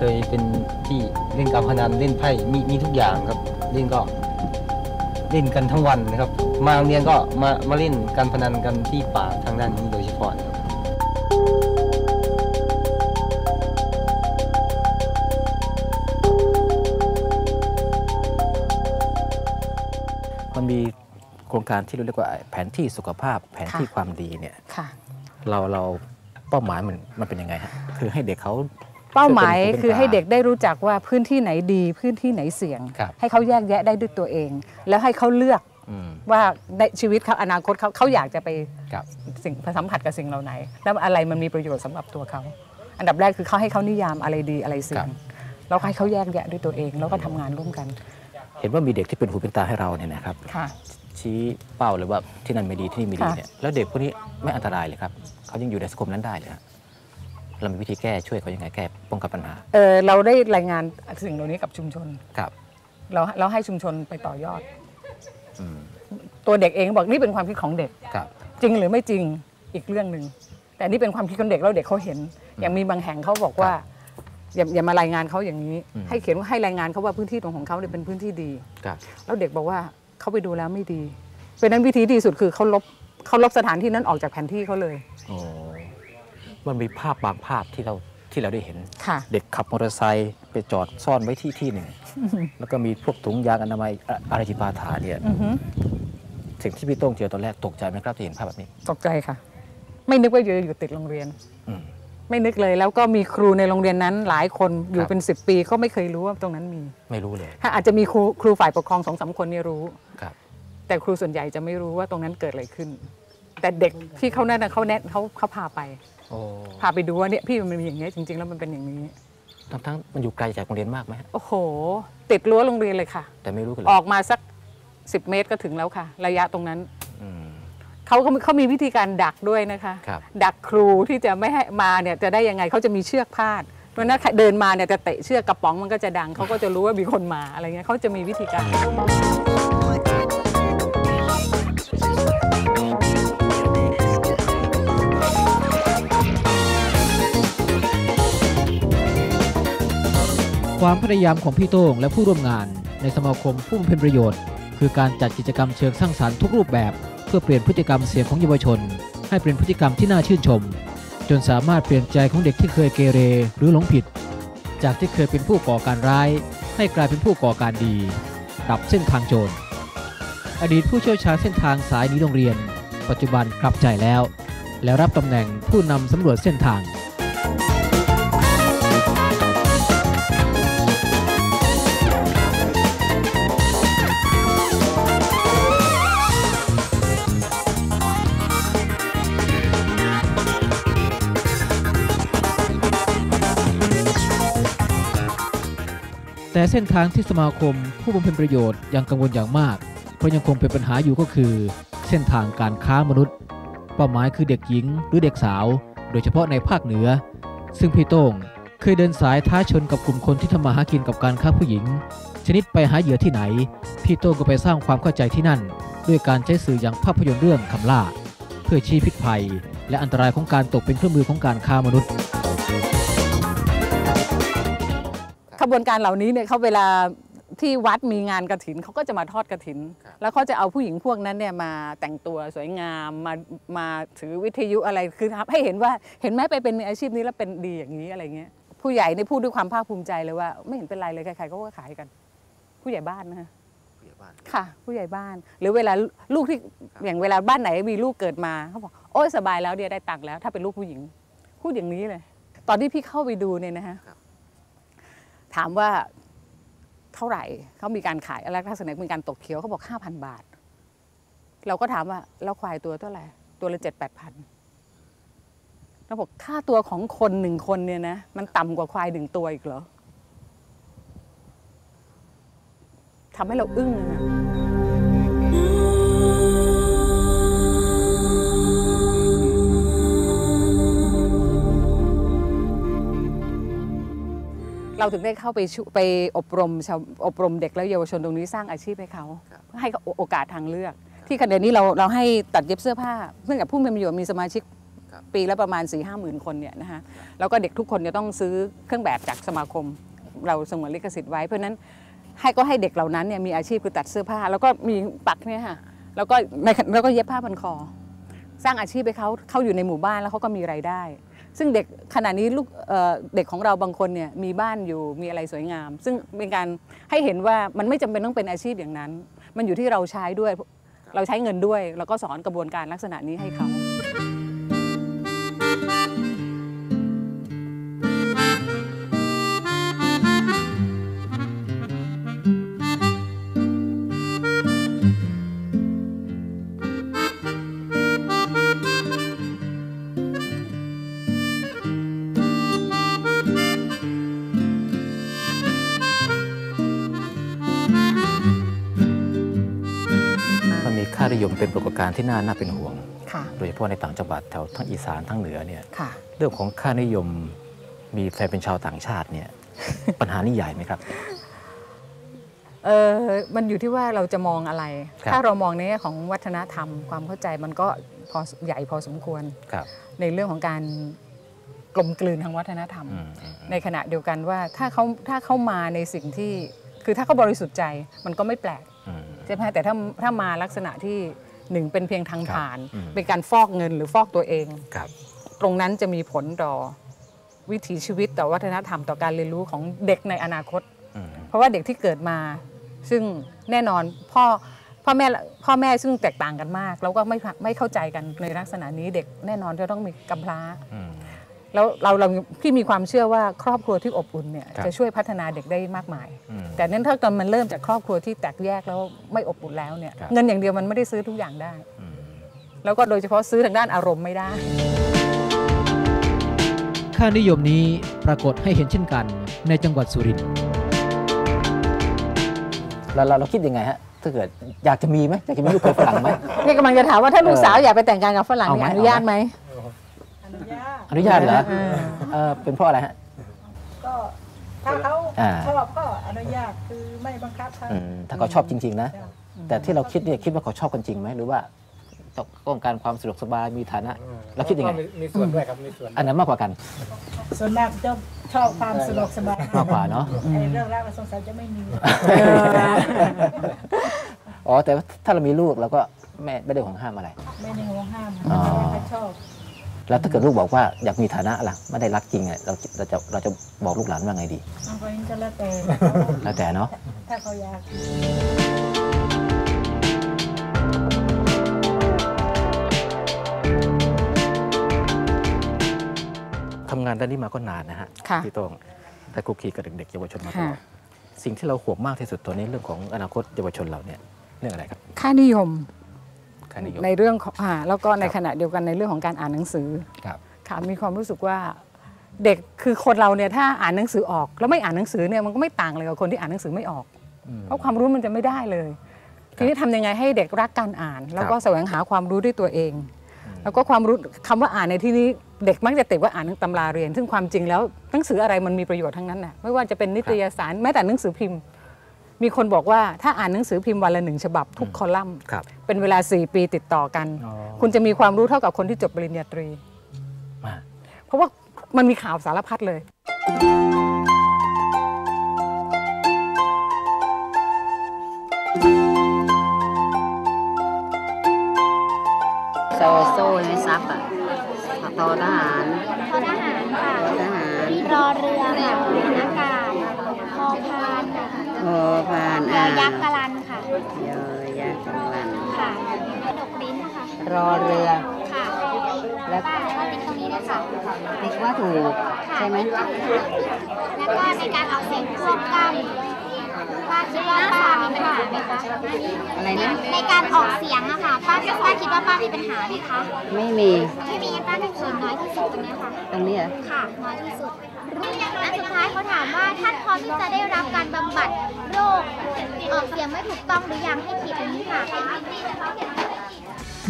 การพนันเล่นไพ่มีมีทุกอย่างครับ เล่นก็เล่นกันทั้งวันนะครับ มาโรงเรียนก็มามาเล่นการพนันกันที่ป่าทางด้านนี้โดยเฉพาะนะครับมันมีโครงการที่เราเรียกว่าแผนที่สุขภาพแผนที่ค่ะความดีเนี่ยค่ะเราเราเป้าหมายมันมันเป็นยังไงฮะคือให้เด็กเขา เป้าหมายเป็นเป็นคือให้ตาเด็กได้รู้จักว่าพื้นที่ไหนดี พื้นที่ไหนเสี่ยงครับให้เขาแยกแยะได้ด้วยตัวเอง แล้วให้เขาเลือกอืมว่าในชีวิตเขาอนาคตเขาเขาอยากจะไปครับสิ่งสัมผัสกับสิ่งเหล่าไหน แล้วอะไรมันมีประโยชน์สำหรับตัวเขา อันดับแรกคือเขาให้เขานิยามอะไรดีอะไรเสี่ยงแล้วให้เขาแยกแยะด้วยตัวเอง แล้วก็ทำงานร่วมกัน เห็นว่ามีเด็กที่เป็นหูเป็นตาให้เราเนี่ยนะครับค่ะชี้เป้าเลยว่าที่นั่นไม่ดีที่นี่ไม่ดีค่ะเนี่ยแล้วเด็กพวกนี้ไม่อันตรายเลยครับเขายังอยู่ในสังคมนั้นได้เลยฮะ เรามีวิธีแก้ช่วยเขายังไงแก้ป้องกันปัญหาเออเราได้รายงานสิ่งเหล่านี้กับชุมชนครับเราเราให้ชุมชนไปต่อยอดอืมตัวเด็กเองบอกนี่เป็นความคิดของเด็กครับ จริงหรือไม่จริงอีกเรื่องหนึ่งแต่นี่เป็นความคิดของเด็กแล้วเด็กเขาเห็น อย่างมีบางแห่งเขาบอกว่าอย่าอย่ามารายงานเขาอย่างนี้อืมให้เขียนว่าให้รายงานเขาว่าพื้นที่ตรงของเขาเนี่ยเป็นพื้นที่ดีครับแล้วเด็กบอกว่าเขาไปดูแล้วไม่ดีเพราะฉะนั้นวิธีดีสุดคือเขาลบเขาลบสถานที่นั้นออกจากแผนที่เขาเลยโอ้ มันมีภาพบางภาพที่เราที่เราได้เห็นค่ะเด็กขับมอเตอร์ไซค์ไปจอดซ่อนไว้ที่ที่หนึ่ง แล้วก็มีพวกถุงยางอนามัยอะอะไรจิปาถาเนี่ยอือฮึสิ่งที่พี่โต้งเจอตอนแรกตกใจไหมครับที่เห็นภาพแบบนี้ ตกใจค่ะ ไม่นึกว่าอยู่อยู่ติดโรงเรียนอืมไม่นึกเลยแล้วก็มีครูในโรงเรียนนั้นหลายคนอยู่ครับเป็น 10 ปีก็ไม่เคยรู้ว่าตรงนั้นมี ไม่รู้เลยถ้าอาจจะมีครูครูฝ่ายปกครองสองสามคนเนี่ยรู้ครับ แต่ครูส่วนใหญ่จะไม่รู้ว่าตรงนั้นเกิดอะไรขึ้น แต่เด็กที่เขาแนะนำเขาแนะเขาเขาพาไปโอ้ พาไปดูว่าเนี่ยพี่มันมีอย่างเงี้ยจริง ๆ แล้วมันเป็นอย่างนี้ ทั้งทั้งมันอยู่ไกลจากโรงเรียนมากไหมฮะโอ้โห ติดรั้วโรงเรียนเลยค่ะ แต่ไม่รู้กันเลอยอกมาสัก 10 เมตรก็ถึงแล้วค่ะ ระยะตรงนั้นอืม เขาเขาเขามีวิธีการดักด้วยนะคะ ครับ ดักครูที่จะไม่ให้มาเนี่ยจะได้ยังไงเขาจะมีเชือกพาดเพราะฉะนั้นใครเดินมาเนี่ยจะเตะเชือกกระป๋องมันก็จะดังเขาก็จะรู้ว่ามีคนมาอะไรเงี้ยเขาจะมีวิธีการ ความพยายามของพี่โต้งและผู้ร่วมงาน ในสมาคมผู้บำเพ็ญประโยชน์ คือการจัดกิจกรรมเชิงสร้างสรรค์ทุกรูปแบบ เพื่อเปลี่ยนพฤติกรรมเสียงของเยาวชน ให้เป็นพฤติกรรมที่น่าชื่นชม จนสามารถเปลี่ยนใจของเด็กที่เคยเกเรหรือหลงผิด จากที่เคยเป็นผู้ก่อการร้าย ให้กลายเป็นผู้ก่อการดีปรับเส้นทางโจรอดีตผู้เชี่ยวชาญเส้นทางสายนี้โรงเรียน ปัจจุบันกลับใจแล้ว และรับตำแหน่งผู้นำสำรวจเส้นทาง แต่เส้นทางที่สมาคมผู้บำเพ็ญประโยชน์ยังกังวลอย่างมาก เพราะยังคงเป็นปัญหาอยู่ก็คือ เส้นทางการค้ามนุษย์ เป้าหมายคือเด็กหญิงหรือเด็กสาว โดยเฉพาะในภาคเหนือ ซึ่งพี่โต้งเคยเดินสายท้าชนกับกลุ่มคนที่ทำมาหากินกับการค้าผู้หญิง ชนิดไปหาเหยื่อที่ไหน พี่โต้งก็ไปสร้างความเข้าใจที่นั่น ด้วยการใช้สื่ออย่างภาพยนตร์เรื่องคำล่า เพื่อชี้พิษภัย และอันตรายของการตกเป็นเครื่องมือของการค้ามนุษย์ ขบวนการเหล่านี้เนี่ยเขาเวลาที่วัดมีงานกระถินเขาก็จะมาทอดกระถิน แล้วเขาจะเอาผู้หญิงพวกนั้นเนี่ยมาแต่งตัวสวยงามมามาถือวิทยุอะไรคือทำให้เห็นว่าเห็นไหมไปเป็นอาชีพนี้แล้วเป็นดีอย่างนี้อะไรเงี้ยผู้ใหญ่ในพูดด้วยความภาคภูมิใจเลยว่า ไม่เห็นเป็นไรเลยใครๆเขาก็ขายกัน ผู้ใหญ่บ้านนะฮะค่ะ ผู้ใหญ่บ้าน หรือเวลาลูกที่อย่างเวลาบ้านไหนมีลูกเกิดมาเขาบอกโอ้ยสบายแล้วเดียได้ตังค์แล้ว ถ้าเป็นลูกผู้หญิงพูดอย่างนี้เลย ตอนที่พี่เข้าไปดูเนี่ยนะฮะ ถามว่าเท่าไหร่เขามีการขายอะไรลักษณะมีการตกเขียวเขาบอกห้าพันบาท เราก็ถามว่าแล้วควายตัวเท่าไหร่ ตัวละเจ็ดแปดพันเราบอกค่าตัวของคนหนึ่งคนเนี่ยนะมันต่ำกว่าควายหนึ่งตัวอีกเหรอทำให้เราอึ้งนะ เราถึงได้เข้าไปช่วยไปอบรมชาวอบรมเด็กและเยาวชนตรงนี้สร้างอาชีพให้เขาเพื่อให้เขาโอกาสทางเลือก ที่ขณะนี้เราเราให้ตัดเย็บเสื้อผ้าเนื่องจากผู้มีประโยชน์มีสมาชิกปีละประมาณ4ี่ห้าหมื่นคนเนี่ยนะคะแล้วก็เด็กทุกคนจะต้องซื้อเครื่องแบบจากสมาคม เราสงวนลิขสิทธิ์ไว้เพราะฉะนั้นให้ก็ให้เด็กเหล่านั้นเนี่ยมีอาชีพคือตัดเสื้อผ้า แล้วก็มีปักเนี่ยค่ะแล้วก็ในแล้วก็เย็บผ้าพันคอ สร้างอาชีพให้เขาเขาอยู่ในหมู่บ้านแล้วเขาก็มีรายได้ ซึ่งเด็กขณะนี้ลูกเเด็กของเราบางคนเนี่ยมีบ้านอยู่มีอะไรสวยงาม ซึ่งเป็นการให้เห็นว่ามันไม่จำเป็นต้องเป็นอาชีพอย่างนั้น มันอยู่ที่เราใช้ด้วย เราใช้เงินด้วย แล้วก็สอนกระบวนการลักษณะนี้ให้เขา รากฏการณ์ที่น่าน่าเป็นห่วงค่ะโดยเฉพาะในต่างจังหวัดแถวทั้งอีสานทั้งเหนือเนี่ยค่ะเรื่องของค่านิยมมีแฟนเป็นชาวต่างชาติเนี่ยปัญหานี่ใหญ่ไหมครับเออมันอยู่ที่ว่าเราจะมองอะไรครับถ้าเรามองในแง่ของวัฒนธรรม ความเข้าใจมันก็พอใหญ่พอสมควรครับในเรื่องของการกลมกลืนทางวัฒนธรรมอืมอืมในขณะเดียวกันว่าถ้าเขาถ้าเขามาในสิ่งที่คือถ้าเขาบริสุทธิ์ใจมันก็ไม่แปลกอืมใช่ไหมแต่ถ้าถ้ามาลักษณะที่ หนึ่งเป็นเพียงทางครับผ่านอืมเป็นการฟอกเงินหรือฟอกตัวเองครับตรงนั้นจะมีผลต่อวิถีชีวิตต่อวัฒนธรรมต่อการเรียนรู้ของเด็กในอนาคตอืมเพราะว่าเด็กที่เกิดมา ซึ่งแน่นอนพ่อพ่อแม่พ่อแม่ซึ่งแตกต่างกันมาก แล้วก็ไม่ไม่เข้าใจกันในลักษณะนี้เด็กแน่นอนจะต้องมีกำพร้าอืม แล้วเราเราพี่มีความเชื่อว่าครอบครัวที่อบอุ่นเนี่ยครับจะช่วยพัฒนาเด็กได้มากมายอืมแต่เนั้นถ้าตอนมันเริ่มจากครอบครัวที่แตกแยกแล้วไม่อบอุ่นแล้วเนี่ยครับเงินอย่างเดียวมันไม่ได้ซื้อทุกอย่างได้อืมแล้วก็โดยเฉพาะซื้อทางด้านอารมณ์ไม่ได้ ค่านิยมนี้ปรากฏให้เห็นเช่นกันในจังหวัดสุรินทร์แล้วเราเราคิดยังไงฮะถ้าเกิดอยากจะมีไหมอยากจะมีลูกเขยฝรั่งไหมนี่กำลังจะถามว่าถ้าลูกเออสาวอยากไปแต่งงานกับฝรั่งเอาเนี่ไหมยอนุญาตไหม อนุญาตเหรอเออเออเป็นเพราะอะไรฮะก็ถ้าเขาอ่าชอบก็อนุญาตคือไม่บังคับเขาอืมถ้าเขาชอบจริง ๆ นะ แต่ที่เราคิดเนี่ยคิดว่าเขาชอบกันจริงไหมหรือว่าต้องการความสะดวกสบายมีฐานะเราคิดยังไงมีส่วนด้วยครับมีส่วนอันนั้นมากกว่ากัน ส่วนมากจะชอบความสะดวกสบายมากกว่าเนาะไอ้เรื่องราวสงสัยจะไม่มีอ๋อแต่ว่าถ้าเรามีลูกเราก็ไม่ไม่ได้ห่วงห้ามอะไร ไม่ในห่วงห้ามอ๋อเขาชอบ แล้วถ้าเกิดลูกบอกว่าอยากมีฐานะล่ะไม่ได้รักจริงอะเราเราจะเราจะบอกลูกหลานว่าไงดีมันก็ยังจะแล้วแต่แล้วแต่เนาะถ้าเขาอยากทำงานด้านนี้มาก็นานนะฮะค่ะพี่โต้งได้คุกคีกับเด็กๆเยาวชนมาตลอค่ะดสิ่งที่เราห่วงมากที่สุดตอนนี้เรื่องของอนาคตเยาวชนเราเนี่ยเรื่องอะไรครับ ค่านิยม ค่านิยมในเรื่องของอ่าแล้วก็ในครับขณะเดียวกันในเรื่องของการอ่านหนังสือครับค่ะมีความรู้สึกว่าเด็กคือคนเราเนี่ยถ้าอ่านหนังสือออก แล้วไม่อ่านหนังสือเนี่ยมันก็ไม่ต่างเลยกับคนที่อ่านหนังสือไม่ออกอืมเพราะความรู้มันจะไม่ได้เลย ทีนี้ทำยังไงให้เด็กรักการอ่าน แล้วก็แสวงหาความรู้ด้วยตัวเอง แล้วก็ความรู้คำว่าอ่านในที่นี้เด็กมักจะติดว่าอ่านตำราเรียน ซึ่งความจริงแล้วหนังสืออะไรมันมีประโยชน์ทั้งนั้นน่ะไม่ว่าจะเป็นนิตยสารแม้แต่หนังสือพิมพ์ มีคนบอกว่าถ้าอ่านหนังสือพิมพ์วันละหนึ่งฉบับทุกคอลัมน์ครับเป็นเวลา 4 ปีติดต่อกันอ๋อคุณจะมีความรู้เท่ากับคนที่จบปริญญาตรีมาเพราะว่ามันมีข่าวสารพัดเลย ยออ่ายักษ์กะลันค่ะ ยอยักษ์กำลังค่ะดกลิ้นค่ะ รอเรือ ค่ะแล้วป้าแล้วก็ติ๊กตรงนี้ด้วยค่ะ ติ๊กว่าถูก ใช่ไหม แล้วก็ในการออกเสียงควบกล้ำป้าคิดว่าป้ามีปัญหาไหมคะอะไรนะ ในการออกเสียงอะค่ะป้าป้าคิดว่าป้ามีปัญหาไหมคะ ไม่มี ไม่มีงั้นป้าจะเขียนน้อยที่สุดตรงเนี้ยค่ะ ตรงนี้เหรอ ค่ะ น้อยที่สุด อันสุดท้ายเขาถามว่าท่านพร้อมที่จะได้รับการบำบัดโรคออกเสียงไม่ถูกต้องหรือยังให้ขีดตรงนี้ค่ะ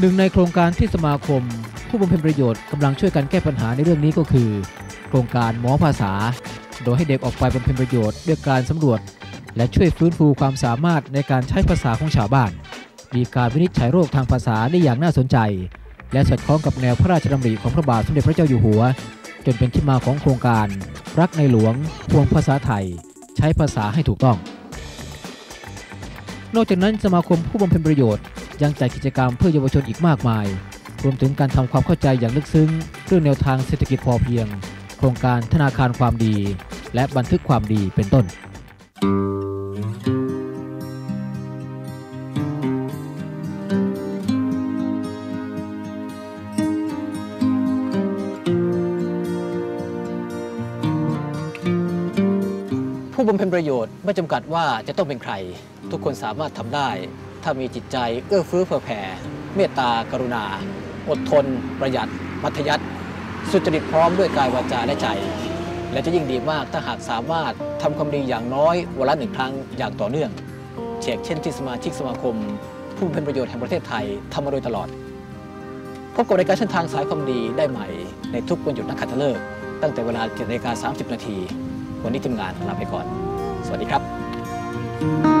หนึ่งในโครงการที่สมาคม ผู้บำเพ็ญประโยชน์กำลังช่วยกันแก้ปัญหาในเรื่องนี้ก็คือ โครงการหมอภาษา โดยให้เด็กออกไปบำเพ็ญประโยชน์ด้วยการสำรวจ และช่วยฟื้นฟูความสามารถในการใช้ภาษาของชาวบ้าน มีการวินิจฉัยโรคทางภาษาได้อย่างน่าสนใจ และสอดคล้องกับแนวพระราชดำริของพระบาทสมเด็จพระเจ้าอยู่หัว จนเป็นที่มาของโครงการ รักในหลวงพวงภาษาไทย ใช้ภาษาให้ถูกต้อง นอกจากนั้นสมาคมผู้บำเพ็ญประโยชน์ ยังจัดกิจกรรมเพื่อเยาวชนอีกมากมาย รวมถึงการทำความเข้าใจอย่างลึกซึ้ง เรื่องแนวทางเศรษฐกิจพอเพียง โครงการธนาคารความดี และบันทึกความดีเป็นต้น ผู้บำเพ็ญประโยชน์ไม่จำกัดว่าจะต้องเป็นใคร ทุกคนสามารถทำได้ ถ้ามีจิตใจเอื้อเฟื้อเผื่อแผ่ เมตตากรุณา อดทน ประหยัด มัธยัติสุจริตพร้อมด้วยกายวาจาและใจ และจะยิ่งดีมากถ้าหากสามารถทำความดีอย่างน้อยวันละหนึ่งครั้งอย่างต่อเนื่องเช่นเช่นที่สมาชิกสมาคม ผู้บำเพ็ญประโยชน์แห่งประเทศไทยทำมาโดยตลอดพบกับรายการเส้นทางสายความดีได้ใหม่ในทุกวันหยุดนักขัตฤกษ์ตั้งแต่เวลา7นาฬิกา30 นาที วันนี้ทีมงานลาไปก่อน สวัสดีครับ